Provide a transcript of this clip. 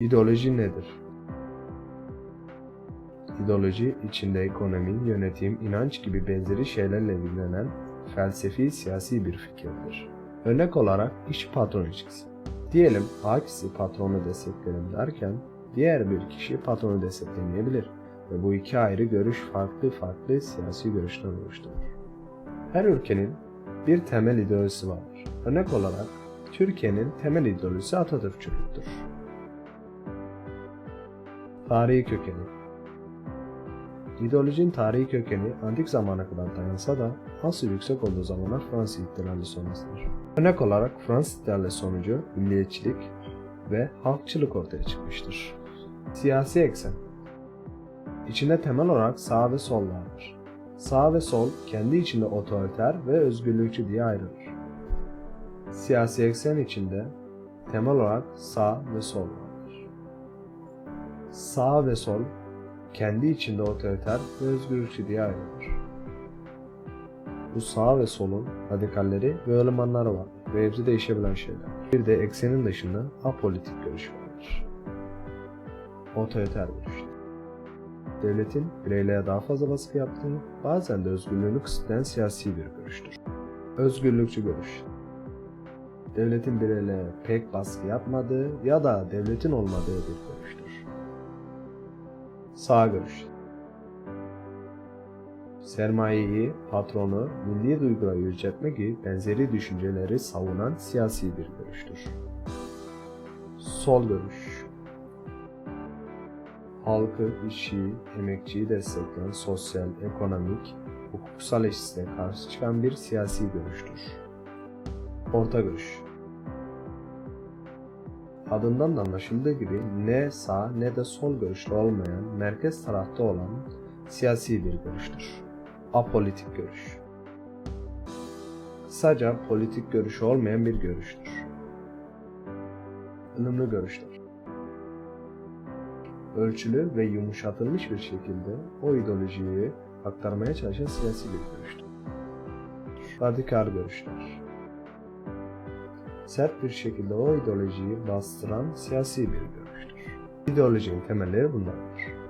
İdeoloji nedir? İdeoloji içinde ekonomi, yönetim, inanç gibi benzeri şeylerle ilgilenen felsefi siyasi bir fikirdir. Örnek olarak iş patron ilişkisi. Diyelim A kişi patronu desteklerim derken diğer bir kişi patronu desteklemeyebilir ve bu iki ayrı görüş farklı farklı siyasi görüşten oluşturur. Her ülkenin bir temel ideolojisi vardır. Örnek olarak Türkiye'nin temel ideolojisi Atatürkçülüktür. Tarihi kökeni İdeolojinin tarihi kökeni antik zamana kadar dayansa da asıl yüksek olduğu zamanlar Fransız ihtilali sonrasıdır. Örnek olarak Fransız ihtilali sonucu milliyetçilik ve halkçılık ortaya çıkmıştır. Siyasi eksen İçinde temel olarak sağ ve sol vardır. Sağ ve sol kendi içinde otoriter ve özgürlükçü diye ayrılır. Siyasi eksen içinde temel olarak sağ ve sol vardır. Sağ ve sol kendi içinde otoriter ve özgürlükçü diye ayrılır. Bu sağ ve solun radikalleri ve ılımanları var ve hepsi değişebilen şeyler. Bir de eksenin dışında apolitik görüş vardır. Otoriter görüş. Devletin bireylere daha fazla baskı yaptığı, bazen de özgürlüğünü kısıtlayan siyasi bir görüştür. Özgürlükçü görüş. Devletin bireylere pek baskı yapmadığı ya da devletin olmadığı bir görüştür. Sağ görüş. Sermayeyi, patronu, milli duyguları yüceltme gibi benzeri düşünceleri savunan siyasi bir görüştür. Sol görüş. Halkı, işçiyi, emekçiyi destekleyen sosyal, ekonomik, hukuksal eşitsizliğe karşı çıkan bir siyasi görüştür. Orta görüş. Adından da anlaşıldığı gibi ne sağ ne de sol görüşlü olmayan, merkez tarafta olan siyasi bir görüştür. Apolitik görüş. Kısaca politik görüşü olmayan bir görüştür. ılımlı görüştür. Ölçülü ve yumuşatılmış bir şekilde o ideolojiyi aktarmaya çalışan siyasi bir görüştür. Radikal görüşler sert bir şekilde o ideolojiyi bastıran siyasi bir görüştür. İdeolojinin temelleri bunlardır.